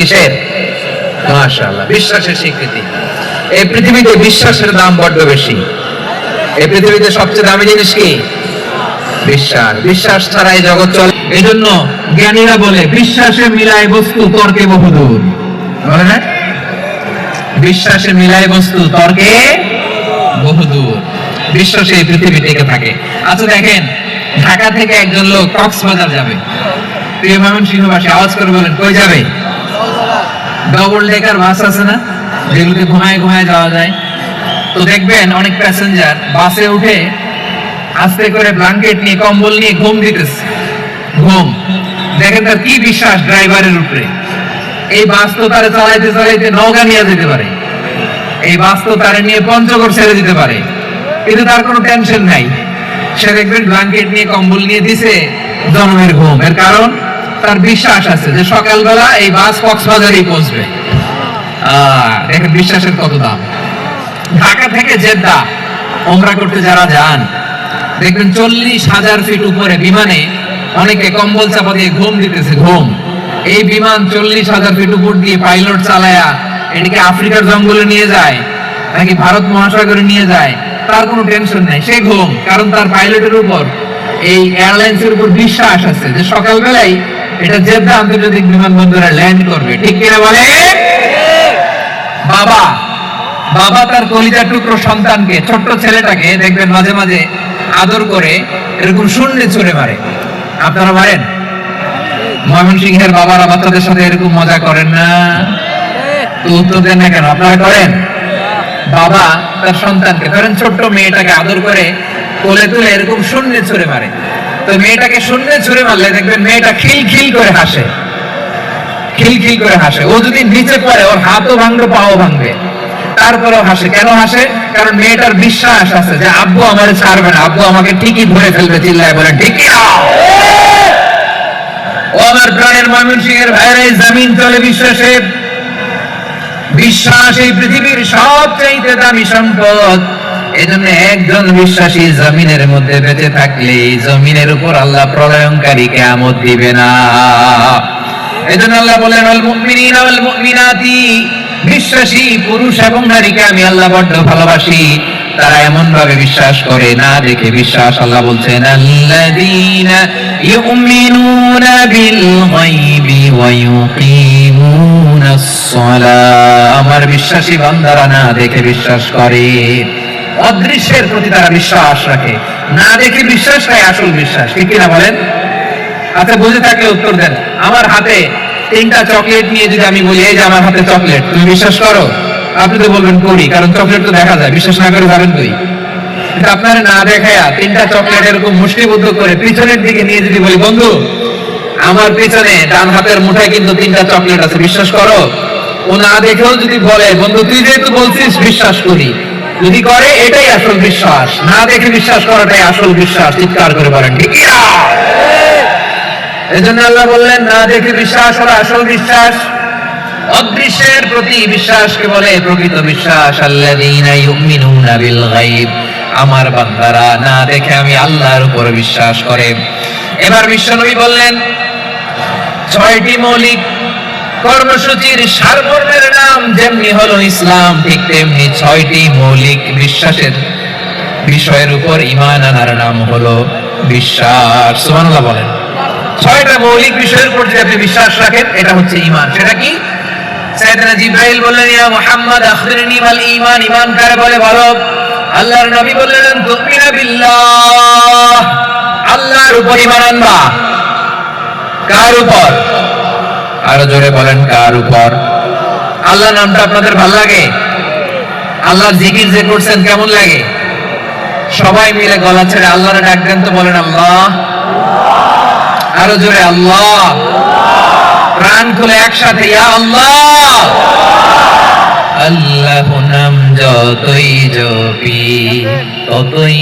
কিসের মাশাআল্লাহ, বিশ্বাসের স্বীকৃতি। এই পৃথিবীতে বিশ্বাসের দাম বড্ড বেশি। এই পৃথিবীতে সবচেয়ে দামি জিনিস কি? বিশ্বাস। বিশ্বাস ছাড়া এই জগৎ চলে এই জন্য জ্ঞানীরা বলে, বিশ্বাসে মিলায় বস্তু, তর্কে বহুদূর। বলে না? বিশ্বাসে মিলায় বস্তু, তর্কে বহুদূর। বিশ্বাস এই পৃথিবী টিকে থাকে। আচ্ছা দেখেন, ঢাকা থেকে একজন লোক কক্সবাজার যাবে। প্রিয় মামন সিংহবাসী, আওয়াজ করে বলেন, কই যাবে? ডবল ডেকার বাস আছে না, যেগুলোতে ঘুমায় ঘুমায় যাওয়া যায়। তো দেখবেন অনেক প্যাসেঞ্জার বাসে উঠে আস্তে করে ব্ল্যাঙ্কেট নিয়ে, কম্বল নিয়ে ঘুম দিতেছে। ঘুম। দেখেন তার কি বিশ্বাস ড্রাইভারের উপরে। এই বাস তো তারা চালাইতে চালাইতে নৌকা নিয়ে যেতে পারে। এই বাস তো তারা নিয়ে পঞ্চগড় ছেড়ে দিতে পারে। কিন্তু তার কোনো টেনশন নাই। সে দেখবেন ব্ল্যাঙ্কেট নিয়ে, কম্বল নিয়ে দিছে জনমের ঘুম। এর কারণ? তার বিশ্বাস আছে যে সকালবেলা এই বাস কক্সবাজারেই পৌঁছবে। দেখেন বিশ্বাসের কত দাম। ঢাকা থেকে জেদ্দা, ওমরা করতে যারা যান, দেখবেন চল্লিশ হাজার ফিট উপরে বিমানে অনেকে কম্বল চাপা দিয়ে ঘুম দিতেছে, ঘুম। এই বিমান চল্লিশ হাজার ফিট উপর দিয়ে পাইলট চালায়া এটিকে আফ্রিকার জঙ্গলে নিয়ে যায়, নাকি ভারত মহাসাগরে নিয়ে যায়, তার কোনো টেনশন নাই, সে ঘুম। কারণ তার পাইলটের উপর, এই এয়ারলাইন্স এর উপর বিশ্বাস আছে যে সকালবেলায় এটা জেদ্দা আন্তর্জাতিক বিমানবন্দরে ল্যান্ড করবে। ঠিক কিনা বলে? বাবা বাবা তার কলিজার টুকরো সন্তানকে, ছোট্ট ছেলেটাকে দেখবেন মাঝে মাঝে আদর করে এরকম শূন্যে ছুড়ে মারে। আপনারা মারেন? ময়মনসিংহের বাবারা বাচ্চাদের সাথে এরকম মজা করেন না? তো উত্তর দেন না কেন? আপনারা করেন? বাবা তার সন্তানকে, ধরেন ছোট্ট মেয়েটাকে আদর করে কোলে তুলে এরকম শূন্যে ছুড়ে মারে। তো মেয়েটাকে শূন্যে ছুড়ে মারলে দেখবেন মেয়েটা খিল খিল করে হাসে। খিলখিল করে হাসে। ও যদি নিচে পড়ে, ওর হাতও ভাঙবে, পাও ভাঙবে। তারপরেও হাসে। কেন হাসে? কারণ মেয়েটার বিশ্বাস আছে যে, আব্বু আমারে ছাড়বে না। আব্বু আমাকে ঠিকই ধরে ফেলবে, চিল্লায় বলে ঠিকই ও আমার প্রাণের ময়মনসিংহের ভাইরা এই জমিন চলে বিশ্বাসে বিশ্বাস, এই পৃথিবীর সবচাইতে দামি সম্পদ। এজন্য একজন বিশ্বাসী জমিনের মধ্যে বেঁচে থাকলে জমিনের উপর আল্লাহ প্রলয়ঙ্কারী কেয়ামত দিবে না। এজন্য আল্লাহ বলেন, আল মুমিনিনা বিশ্বাসী, পুরুষ এবং নারীকে আমি আল্লাহ বড্ড ভালোবাসি। তারা এমন ভাবে বিশ্বাস করে, না দেখে বিশ্বাস আল্লাহ বলছেন, আল্লাযীনা ইউমিনুনা বিল গায়বি ওয়া ইউকিমুনাস সালাহ। আমার বিশ্বাসী বান্দারা না দেখে বিশ্বাস করে। অদৃশ্যের প্রতি তারা বিশ্বাস রাখে। না দেখে বিশ্বাসটাই আসল বিশ্বাস। ঠিক কিনা বলেন? আচ্ছা বুঝে থাকলে উত্তর দেন। আমার হাতে তিনটা চকলেট নিয়ে যদি আমি বলি, এই যে আমার হাতে চকলেট, তুমি বিশ্বাস করো? আপনি তো বলবেন, করি, কারণ চকলেট তো দেখা যায়, বিশ্বাস না করে যাবেন তুই কিন্তু আপনার না দেখায়া তিনটা চকলেট এরকম মুষ্টিবদ্ধ করে পিছনের দিকে নিয়ে যদি বলি, বন্ধু, আমার পিছনে ডান হাতের মুঠায় কিন্তু তিনটা চকলেট আছে, বিশ্বাস করো? ও না দেখেও যদি বলে, বন্ধু, তুই যেহেতু বলছিস, বিশ্বাস করি। যদি করে, এটাই আসল বিশ্বাস। না দেখে বিশ্বাস করাটাই আসল বিশ্বাস, চিৎকার করে বলেন, ঠিক এজন্য আল্লাহ বললেন, না দেখে বিশ্বাস হলো আসল বিশ্বাস। অদৃশ্যের প্রতি বিশ্বাসকে বলে প্রকৃত বিশ্বাস, আল্লাযীনা ইউমিনুনা বিল গায়ব। আমার বান্দারা, না দেখে আমি আল্লাহর উপর বিশ্বাস করে। এবার বিশ্বনবী বললেন, ছয়টি মৌলিক কর্মসূচির সারমর্মের নাম যেমনি হলো ইসলাম, ঠিক তেমনি ছয়টি মৌলিক বিশ্বাসের বিষয়ের উপর ঈমান আনার নাম হলো বিশ্বাস। সুবহানাল্লাহ বলেন। ছয়টা মৌলিক বিষয়ের উপর যদি আপনি বিশ্বাস রাখেন, এটা হচ্ছে ঈমান। সেটা কি? জিব্রাইল বললেন, ইয়া মুহাম্মদ মাল কারে বলে? বলো। আল্লাহর নবী বললেন, তুমিনা বিল্লাহ। আল্লাহর উপর ঈমান আনবা। কার উপর? আরও জোরে বলেন, কার উপর? আল্লাহ নামটা আপনাদের ভালো লাগে? আল্লাহর জিকির যে করছেন কেমন লাগে? সবাই মিলে গলা ছেড়ে আল্লাহর ডাক তো বলেন, আল্লাহ। আরও জোরে, আল্লাহ। প্রাণ খুলে একসাথে আল্লাহ। আল্লাহ নাম যতই জপি, ততই